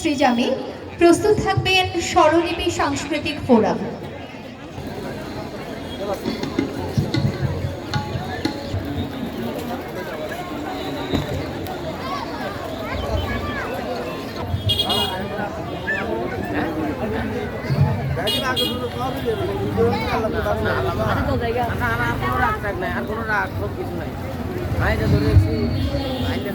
শ্রীজামি, প্রস্তুত থাকবেন স্বরলিপি সাংস্কৃতিক ফোরাম। আর কোনো রাগ সব কিছু নাই। আইটা ধরেছি আইটা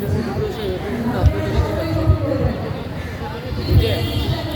Yeah.